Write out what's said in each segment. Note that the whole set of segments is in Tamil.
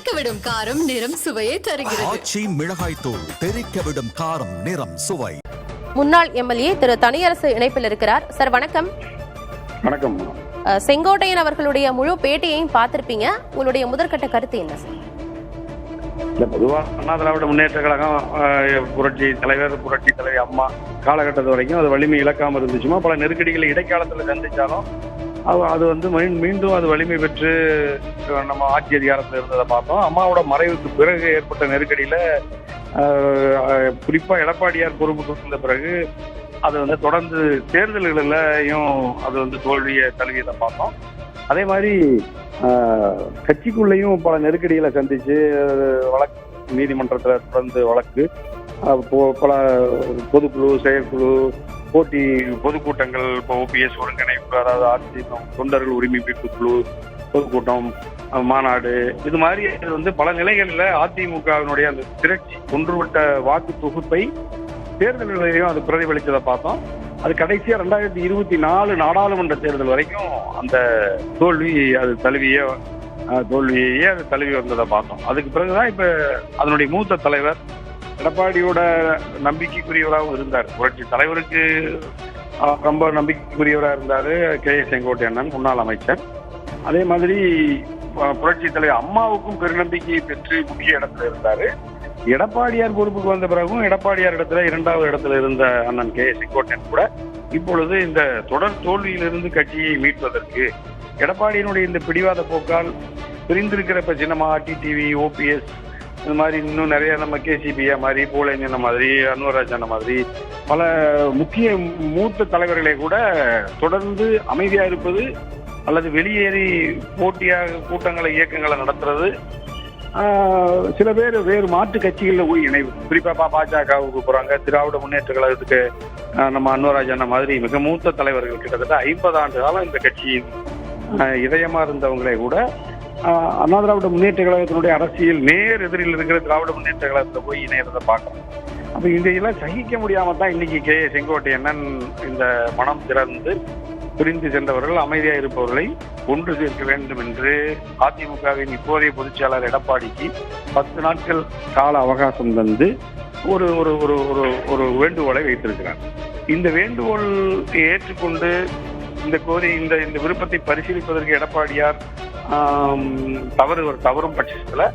தெறிக்க விடும் காரம் நிறம் சுவையை தருகிறது. ஆச்சி மிளகாய் தூள் தெறிக்க விடும் காரம் நிறம் சுவை. முன்னாள் எம்எல்ஏ திரு தனியரசு இணைப்பில் இருக்கிறார். சார் வணக்கம். வணக்கம். செங்கோட்டையன் அவர்களுடைய முழு பேட்டியையும் பார்த்திருப்பீங்க. உங்களுடைய முதற்கட்ட கருத்து என்ன சார்? இல்ல பொதுவா அண்ணா திராவிட முன்னேற்ற கழகம் புரட்சி தலைவர் புரட்சி தலைவி அம்மா காலகட்டத்து வரைக்கும் அது வலிமை இழக்காம இருந்துச்சுமா? பல நெருக்கடிகளை இடைக்காலத்துல சந்திச்சாலும் அது அது வந்து மீண்டும் அது வலிமை பெற்று நம்ம ஆட்சி அதிகாரத்தில் இருந்ததை பார்த்தோம். அம்மாவோட மறைவுக்கு பிறகு ஏற்பட்ட நெருக்கடியில குறிப்பாக குறிப்பா எடப்பாடியார் பொறுப்புக்கு வந்த பிறகு அது வந்து தொடர்ந்து தேர்தல்களிலையும் அது வந்து தோல்வியை தழுவியதை பார்த்தோம். அதே மாதிரி கட்சிக்குள்ளேயும் பல நெருக்கடிகளை சந்திச்சு வழக்கு நீதிமன்றத்தில் தொடர்ந்து வழக்கு பல பொதுக்குழு செயற்குழு போட்டி பொதுக்கூட்டங்கள் இப்போ ஓபிஎஸ் ஒருங்கிணைப்பு அதாவது ஆட்சி தொண்டர்கள் உரிமை மீட்பு குழு பொதுக்கூட்டம் மாநாடு இது மாதிரி இது வந்து பல நிலைகளில் அதிமுகவினுடைய அந்த திரட்சி ஒன்றுபட்ட வாக்கு தொகுப்பை தேர்தல்களையும் அது பிரதிபலித்ததை பார்த்தோம். அது கடைசியா ரெண்டாயிரத்தி இருபத்தி நாலு நாடாளுமன்ற தேர்தல் வரைக்கும் அந்த தோல்வி அது தழுவிய தோல்வியையே அது தழுவி வந்ததை பார்த்தோம். அதுக்கு பிறகுதான் இப்ப அதனுடைய மூத்த தலைவர் எடப்பாடியோட நம்பிக்கைக்குரியவராகவும் இருந்தார். புரட்சி தலைவருக்கு ரொம்ப நம்பிக்கைக்குரியவராக இருந்தாரு கே. ஏ. செங்கோட்டையண்ணன் முன்னாள் அமைச்சர். அதே மாதிரி புரட்சி தலைவர் அம்மாவுக்கும் பெருநம்பிக்கையை பெற்று முக்கிய இடத்துல இருந்தாரு. எடப்பாடியார் பொறுப்புக்கு வந்த பிறகும் எடப்பாடியார் இடத்துல இரண்டாவது இடத்துல இருந்த அண்ணன் கே. செங்கோட்டையன் கூட இப்பொழுது இந்த தொடர் தோல்வியிலிருந்து கட்சியை மீட்பதற்கு எடப்பாடியினுடைய இந்த பிடிவாத போக்கால் பிரிந்திருக்கிற இப்ப சின்னமா டிடிவி ஓபிஎஸ் இந்த மாதிரி இன்னும் நிறைய நம்ம கேசிபியா மாதிரி பூலேங்கண்ண மாதிரி அன்வராஜ் மாதிரி பல முக்கிய மூத்த தலைவர்களை கூட தொடர்ந்து அமைதியா இருப்பது அல்லது வெளியேறி போட்டியாக கூட்டங்களை இயக்கங்களை நடத்துறது சில பேர் வேறு மாற்று கட்சிகளில் போய் இணைவு. குறிப்பா பாஜகவுக்கு போறாங்க. திராவிட முன்னேற்ற கழகத்துக்கு நம்ம அன்வராஜ் அண்ணன் மாதிரி மிக மூத்த தலைவர்கள் கிட்டத்தட்ட ஐம்பது ஆண்டு காலம் இந்த கட்சியின் இதயமாக இதயமா இருந்தவங்களே கூட அண்ணா திராவிட முன்னேற்ற கழகத்தினுடைய அரசியல் நேர் எதிரில் இருக்கிற திராவிட முன்னேற்ற கழகத்துல போய் இணையறதை பார்க்கறோம் அப்போ இதையெல்லாம் சகிக்க முடியாம தான் இன்னைக்கு கே. செங்கோட்டையண்ணன் இந்த மனம் திறந்து பிரிந்து சென்றவர்கள் அமைதியா இருப்பவர்களை ஒன்று சேர்க்க வேண்டும் என்று அதிமுகவின் இப்போதைய பொதுச்செயலாளர் எடப்பாடிக்கு பத்து நாட்கள் கால அவகாசம் தந்து ஒரு ஒரு ஒரு ஒரு ஒரு வேண்டுகோளை வைத்திருக்கிறார். இந்த வேண்டுகோள் ஏற்றுக்கொண்டு இந்த கோரி இந்த இந்த விருப்பத்தை பரிசீலிப்பதற்கு எடப்பாடியார் தவறு ஒரு தவறும் பட்சத்தில்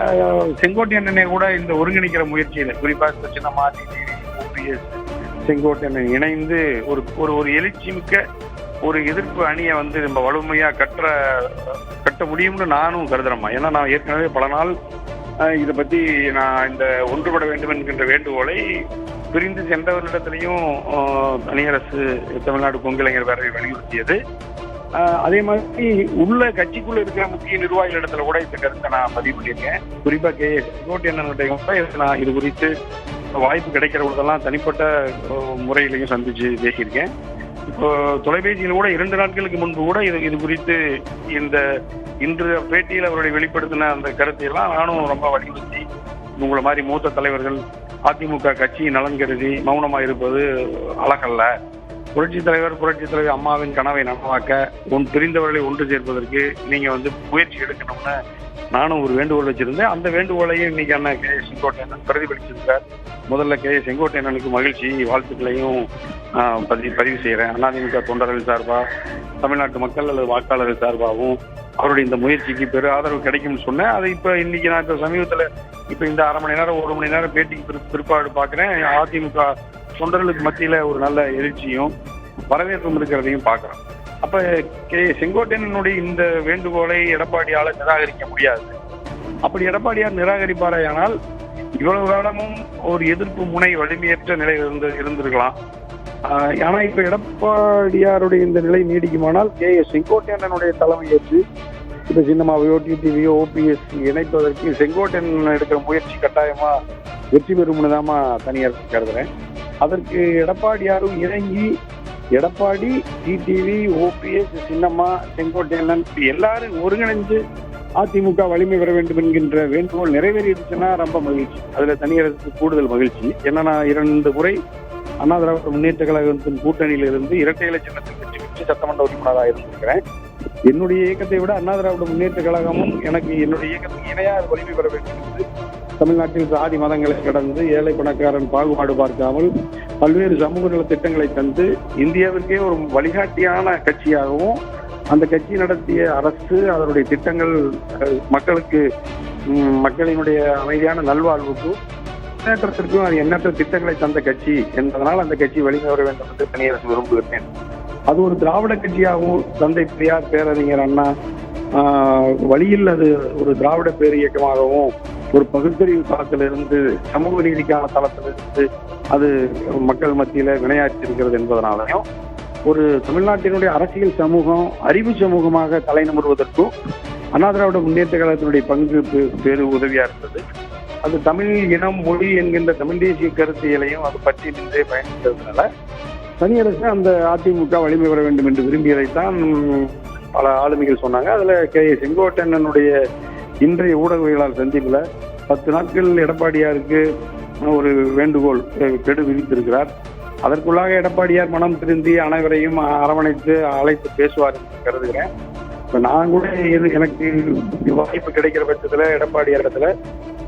ஆஹ், செங்கோட்டையண்ணனை கூட இந்த ஒருங்கிணைக்கிற முயற்சியில் குறிப்பாக சின்ன சின்னமா ஓபிஎஸ் செங்கோட்டையண்ணன் இணைந்து ஒரு ஒரு ஒரு எழுச்சி மிக்க ஒரு எதிர்ப்பு அணியை வந்து நம்ம வலிமையா கட்டுற கட்ட முடியும்னு நானும் கருதுறேம்மா. ஏன்னா நான் ஏற்கனவே பல நாள் இதை பற்றி நான் இந்த ஒன்றுபட வேண்டும் என்கின்ற வேண்டுகோளை பிரிந்து சென்றவர்களிடத்திலையும் தனியரசு தமிழ்நாடு பொங்கலைஞர் பேரவை வலியுறுத்தியது. அதே மாதிரி உள்ள கட்சிக்குள்ள இருக்கிற முக்கிய நிர்வாகிகள் இடத்துல கூட இந்த கருத்தை நான் பதிவு பண்ணியிருக்கேன். குறிப்பா கே செங்கோட்டையண்ணனுடைய கூட நான் இது குறித்து வாய்ப்பு கிடைக்கிற பொழுதெல்லாம் தனிப்பட்ட முறையிலையும் சந்திச்சு பேசியிருக்கேன். இப்போ தொலைபேசியில் கூட இரண்டு நாட்களுக்கு முன்பு கூட இது இது குறித்து இந்த இன்று பேட்டியில் அவருடைய வெளிப்படுத்தின அந்த கருத்தையெல்லாம் நானும் ரொம்ப வலியுறுத்தி உங்களை மாதிரி மூத்த தலைவர்கள் அதிமுக கட்சி நலன் கருதி மௌனமாக இருப்பது அழகல்ல. புரட்சி தலைவர் புரட்சி தலைவர் அம்மாவின் கனவை நனவாக்க உன் பிரிந்தவர்களை ஒன்று சேர்ப்பதற்கு நீங்க வந்து முயற்சி எடுக்கணும்னு நானும் ஒரு வேண்டுகோள் வச்சிருந்தேன். அந்த வேண்டுகோளையும் இன்னைக்கு அண்ணன் கே செங்கோட்டையன் பிரதிபலிச்சிருக்கார். முதல்ல கே செங்கோட்டையனுக்கு மகிழ்ச்சி வாழ்த்துக்களையும் பதிவு பதிவு செய்கிறேன் அதிமுக தொண்டர்கள் சார்பாக தமிழ்நாட்டு மக்கள் அல்லது வாக்காளர்கள் சார்பாகவும் அவருடைய இந்த முயற்சிக்கு பெரு ஆதரவு கிடைக்கும்னு சொன்னேன். அது இப்போ இன்னைக்கு நான் இப்போ சமீபத்தில் இப்போ இந்த அரை மணி நேரம் ஒரு மணி நேரம் பேட்டிக்கு பிற்பாடு பார்க்குறேன். அதிமுக தொண்டர்களுக்கு மத்தியில் ஒரு நல்ல எழுச்சியும் வரவேற்பும் இருக்கிறதையும் பார்க்குறேன் அப்போ கே செங்கோட்டையனுடைய இந்த வேண்டுகோளை எடப்பாடியால் நிராகரிக்க முடியாது. அப்படி எடப்பாடியார் நிராகரிப்பாரையானால் இவ்வளவு காலமும் ஒரு எதிர்ப்பு முனை வலிமையற்ற நிலை இருந்து இருந்திருக்கலாம். ஆஹ் ஆனா இப்ப எடப்பாடியாருடைய இந்த நிலை நீடிக்குமானால் கே எஸ் செங்கோட்டையனுடைய தலைமையேற்று இப்போ சின்னமாவையோ டிடிவியோ ஓபிஎஸ் இணைப்பதற்கு செங்கோட்டன் எடுக்கிற முயற்சி கட்டாயமா? வெற்றி பெறும்னு தாமா தனியார் கருதுறேன். அதற்கு எடப்பாடி யாரும் இறங்கி எடப்பாடி டிடிவி ஓபிஎஸ் சின்னம்மா செங்கோட்டையன் எல்லாரும் ஒருங்கிணைந்து அதிமுக வலிமை பெற வேண்டும் என்கின்ற வேண்டுகோள் நிறைவேறிடுச்சுன்னா ரொம்ப மகிழ்ச்சி. அதுல தனியரசுக்கு கூடுதல் மகிழ்ச்சி. என்னன்னா இரண்டு முறை அண்ணா திராவிட முன்னேற்ற கழகத்தின் கூட்டணியில் இருந்து இரட்டை இலை சின்னத்தில் வெற்றி பெற்று சட்டமன்ற உறுப்பினராக இருந்திருக்கிறேன். என்னுடைய இயக்கத்தை விட அண்ணா திராவிட முன்னேற்ற கழகமும் எனக்கு என்னுடைய இயக்கத்துக்கு இணையாக வலிமை பெற வேண்டும் என்று தமிழ்நாட்டில் சாதி மதங்களை கடந்து ஏழை பணக்காரன் பாகுபாடு பார்க்காமல் பல்வேறு சமூக நல திட்டங்களை தந்து இந்தியாவிற்கே ஒரு வழிகாட்டியான கட்சியாகவும் அந்த கட்சி நடத்திய அரசு அதனுடைய திட்டங்கள் மக்களுக்கு மக்களினுடைய அமைதியான நல்வாழ்வுக்கும் முன்னேற்றத்திற்கும் அது எண்ணற்ற திட்டங்களை தந்த கட்சி என்பதனால் அந்த கட்சி வழிமை வர வேண்டும் என்று தனியரசு விரும்புகிறேன். அது ஒரு திராவிட கட்சியாகவும் தந்தை பெரியார் பேரறிஞர் அண்ணா வழியில் அது ஒரு திராவிட பேர் இயக்கமாகவும் ஒரு பகுத்தறிவு தளத்திலிருந்து சமூக நீதிக்கான தளத்திலிருந்து அது மக்கள் மத்தியில வினையாற்றிருக்கிறது என்பதனாலையும் ஒரு தமிழ்நாட்டினுடைய அரசியல் சமூகம் அறிவு சமூகமாக தலைநிமிர்வதற்கும் அண்ணா திராவிட முன்னேற்ற கழகத்தினுடைய பங்கு பேரு உதவியா இருந்தது. அது தமிழ் இனம் மொழி என்கின்ற தமிழ் தேசிய கருத்தியலையும் அது பற்றி நின்றே பயணித்ததுனால தனியரசு அந்த அதிமுக வலிமை பெற வேண்டும் என்று விரும்பியதைத்தான் பல ஆளுமைகள் சொன்னாங்க. அதுல கே. ஏ. செங்கோட்டையனுடைய இன்றைய ஊடகவியலாளர் சந்திப்புல பத்து நாட்கள் எடப்பாடியாருக்கு ஒரு வேண்டுகோள் கெடு விதித்திருக்கிறார். அதற்குள்ளாக எடப்பாடியார் மனம் திருந்தி அனைவரையும் அரவணைத்து அழைத்து பேசுவார் என்று கருதுகிறேன். இப்ப நான் கூட இது எனக்கு வாய்ப்பு கிடைக்கிற பட்சத்துல எடப்பாடியார் இடத்துல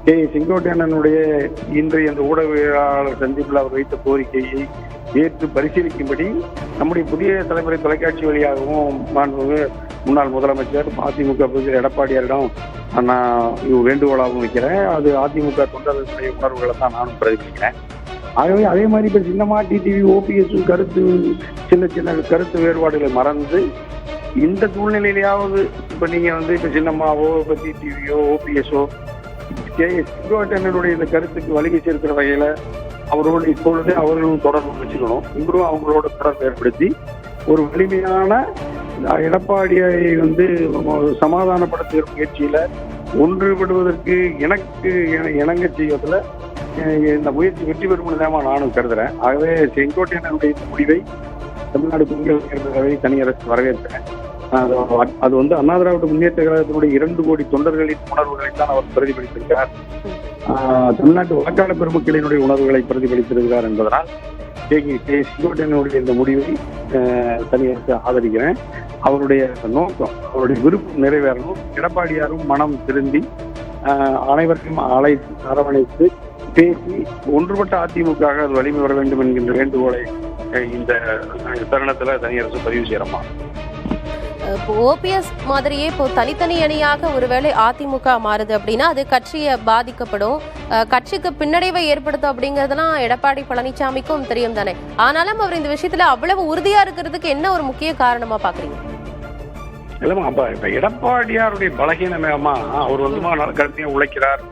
கே செங்கோட்டையனுடைய இன்றைய அந்த ஊடகவியலாளர் சந்திப்பில் அவர் வைத்த கோரிக்கையை ஏற்று பரிசீலிக்கும்படி நம்முடைய புதிய தலைமுறை தொலைக்காட்சி வழியாகவும் முன்னாள் முதலமைச்சர் அதிமுக எடப்பாடியாரிடம் நான் வேண்டுகோளாகவும் வைக்கிறேன் அது அதிமுக தொண்டர்களுடைய உணர்வுகளை தான் நானும் பிரதிபலிக்கிறேன். ஆகவே அதே மாதிரி இப்போ சின்னமா டிடிவி ஓபிஎஸ் கருத்து சின்ன சின்ன கருத்து வேறுபாடுகளை மறந்து இந்த சூழ்நிலையிலேயாவது இப்போ நீங்க வந்து இப்போ சின்னம்மாவோ இப்போ டிடிவியோ ஓபிஎஸ்ஓ கே எஸ் இந்த கருத்துக்கு வலிமை சேர்க்கிற வகையில அவரோடு இப்பொழுதே அவர்களும் தொடர்பு வச்சுக்கணும். இவரும் அவங்களோட தொடர்பு ஏற்படுத்தி ஒரு வலிமையான எடப்பாடியை வந்து சமாதானப்படுத்துகிற முயற்சியில ஒன்றுபடுவதற்கு எனக்கு இணங்க செய்வதில் இந்த முயற்சி வெற்றி பெறும் தான் நானும் கருதுறேன். ஆகவே செங்கோட்டையனுடைய முடிவை தமிழ்நாடு பெண்கள் தேர்தலை தனியரசு வரவேற்கிறேன். அது வந்து அண்ணா திராவிட முன்னேற்ற கழகத்தினுடைய இரண்டு கோடி தொண்டர்களின் உணர்வுகளை தான் அவர் பிரதிபலித்திருக்கிறார். தமிழ்நாட்டு வாக்காளர் பெருமக்களினுடைய உணர்வுகளை பிரதிபலித்திருக்கிறார் என்பதனால் கே. கே. செங்கோட்டையனுடைய இந்த முடிவை ஆஹ் ஆதரிக்கிறேன். அவருடைய நோக்கம் அவருடைய விருப்பம் நிறைவேறணும். எடப்பாடியாரும் மனம் திருந்தி அனைவருக்கும் அலை அரவணைத்து பேசி ஒன்றுபட்ட அதிமுக அது வலிமை வர வேண்டும் என்கின்ற வேண்டுகோளை இந்த தருணத்துல தனியரசு பதிவு செய்யறமா? இப்போ ஓபிஎஸ் மாதிரியே இப்போ தனித்தனி அணியாக ஒருவேளை அதிமுக மாறுது அப்படின்னா அது கட்சியை பாதிக்கப்படும். கட்சிக்கு பின்னடைவை ஏற்படுத்தும் அப்படிங்கறதெல்லாம் எடப்பாடி பழனிசாமிக்கும் தெரியும் தானே. ஆனாலும் அவர் இந்த விஷயத்துல அவ்வளவு உறுதியா இருக்கிறதுக்கு என்ன ஒரு முக்கிய காரணமா பாக்குறீங்க? இல்லைம்மா அப்ப இப்ப எடப்பாடியாருடைய பலகீனமேமா அவர் வந்து கடுமையா உழைக்கிறார்.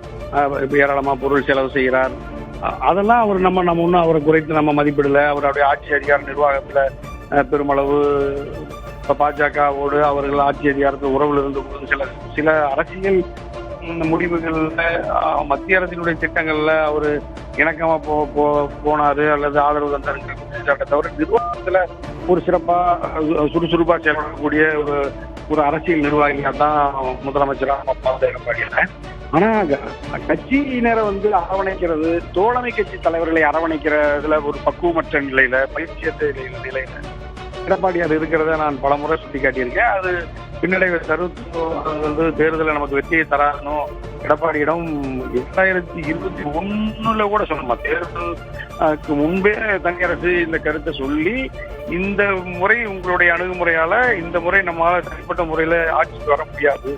ஏராளமா பொருள் செலவு செய்கிறார். அதெல்லாம் அவர் நம்ம நம்ம ஒன்றும் அவரை குறைத்து நம்ம மதிப்பிடல. அவருடைய ஆட்சி அதிகார நிர்வாகத்துல பெருமளவு பாஜகவோடு அவர்கள் ஆட்சி அதிகாரத்தில் உறவில் இருந்து சில சில அரசியல் முடிவுகளில் மத்திய அரசினுடைய திட்டங்களில் அவர் இணக்கமாக போ போ- போனார் அல்லது ஆதரவு தந்தாருங்கிற குற்றச்சாட்டை தவிர நிர்வாகத்தில் ஒரு சிறப்பாக சுறுசுறுப்பாக செயல்படக்கூடிய ஒரு ஒரு அரசியல் நிர்வாகியாக தான் முதலமைச்சராக பார்த்த எடப்பாடியார் ஆனால் கட்சியினரை வந்து அரவணைக்கிறது தோழமை கட்சி தலைவர்களை அரவணைக்கிறதுல ஒரு பக்குவமற்ற நிலையில பயிற்சியற்ற நிலையில எடப்பாடியார் இருக்கிறத நான் பல முறை சுட்டி காட்டியிருக்கேன் அது பின்னடைவை தருத்தோ அது வந்து தேர்தலில் நமக்கு வெற்றியை தராதனும் எடப்பாடியிடம் இரண்டாயிரத்தி இருபத்தி ஒண்ணுல கூட சொன்னோம் தேர்தலுக்கு முன்பே தனியரசு இந்த கருத்தை சொல்லி இந்த முறை உங்களுடைய அணுகுமுறையால இந்த முறை நம்மளால தனிப்பட்ட முறையில ஆட்சிக்கு வர முடியாது.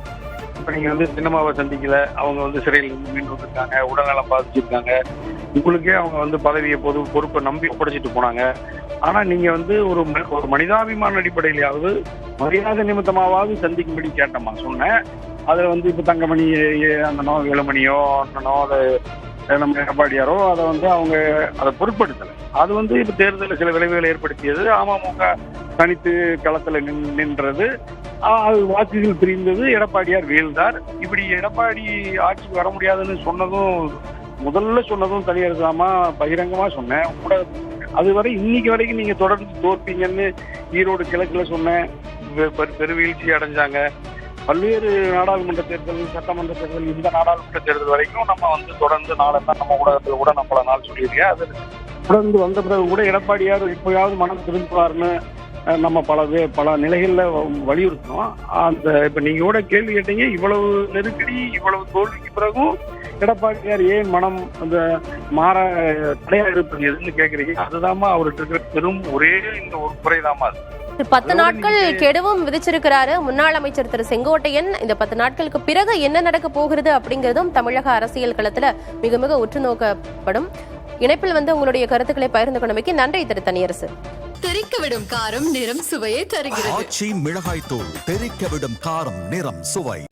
இப்போ நீங்க வந்து சின்னமாவை சந்திக்கல அவங்க வந்து சிறையில் இருந்து மீண்டு வந்திருக்காங்க உடல்நலம் பாதிச்சிருக்காங்க. உங்களுக்கே அவங்க வந்து பதவியை பொது பொறுப்பை நம்பி ஒப்படைச்சிட்டு போனாங்க. ஆனா நீங்க வந்து ஒரு ம- ஒரு மனிதாபிமான அடிப்படையிலாவது மரியாதை நிமித்தமாவது சந்திக்கும்படி கேட்டம்மா சொன்னேன். அதில் வந்து இப்போ தங்கமணி ஏ- அண்ணனோ வேலுமணியோ அண்ணனோ அதை நம்ம எடப்பாடியாரோ அதை வந்து அவங்க அதை பொருட்படுத்தலை. அது வந்து இப்ப தேர்தலில் சில விளைவுகளை ஏற்படுத்தியது. அமமுக தனித்து களத்துல நின் நின்றது. அது வாக்குகள் பிரிந்தது. எடப்பாடியார் வீழ்ந்தார். இப்படி எடப்பாடி ஆட்சிக்கு வர முடியாதுன்னு சொன்னதும் முதல்ல சொன்னதும் தனியார்தாமா பகிரங்கமா சொன்னேன். கூட அதுவரை இன்னைக்கு வரைக்கும் நீங்க தொடர்ந்து தோற்பீங்கன்னு ஈரோடு கிழக்குல சொன்னேன். பெரு- பெருவீழ்ச்சி அடைஞ்சாங்க. பல்வேறு நாடாளுமன்ற தேர்தல் சட்டமன்ற தேர்தல் இந்த நாடாளுமன்ற தேர்தல் வரைக்கும் நம்ம வந்து தொடர்ந்து நாளெல்லாம் நம்ம ஊடகத்தில் கூட நம்ம பல நாள் சொல்லியிருக்கேன். அது தொடர்ந்து வந்த பிறகு கூட எடப்பாடியார் இப்பயாவது மனம் திரும்புவார்னு நம்ம பல பல நிலைகள்ல வலியுறுத்தணும் அந்த இப்போ நீங்க கூட கேள்வி கேட்டீங்க இவ்வளவு நெருக்கடி இவ்வளவு தோல்விக்கு பிறகும் எடப்பாடியார் ஏன் மனம் அந்த மாற தடையா இருப்பது எதுன்னு கேட்குறீங்க அதுதாம்மா அவர்கிட்ட இருக்கிற பெரும் ஒரே இந்த ஒரு குறைதாம்மா அது. பத்து நாட்கள் கெடுவும் விதிச்சிருக்கிறாரு. முன்னாள் அமைச்சர் திரு செங்கோட்டையன் இந்த பத்து நாட்களுக்கு பிறகு என்ன நடக்க போகிறது அப்படிங்கிறதும் தமிழக அரசியல் களத்துல மிக மிக உற்று நோக்கப்படும். இணைப்பில் வந்து உங்களுடைய கருத்துக்களை பகிர்ந்து கொண்டமைக்கு நன்றி திரு தனியரசு. தெறிக்க விடும் காரம் நிறம் சுவையை தருகிறது. ஆச்சி மிளகாய் தூள் விடும் காரம் நிறம் சுவை.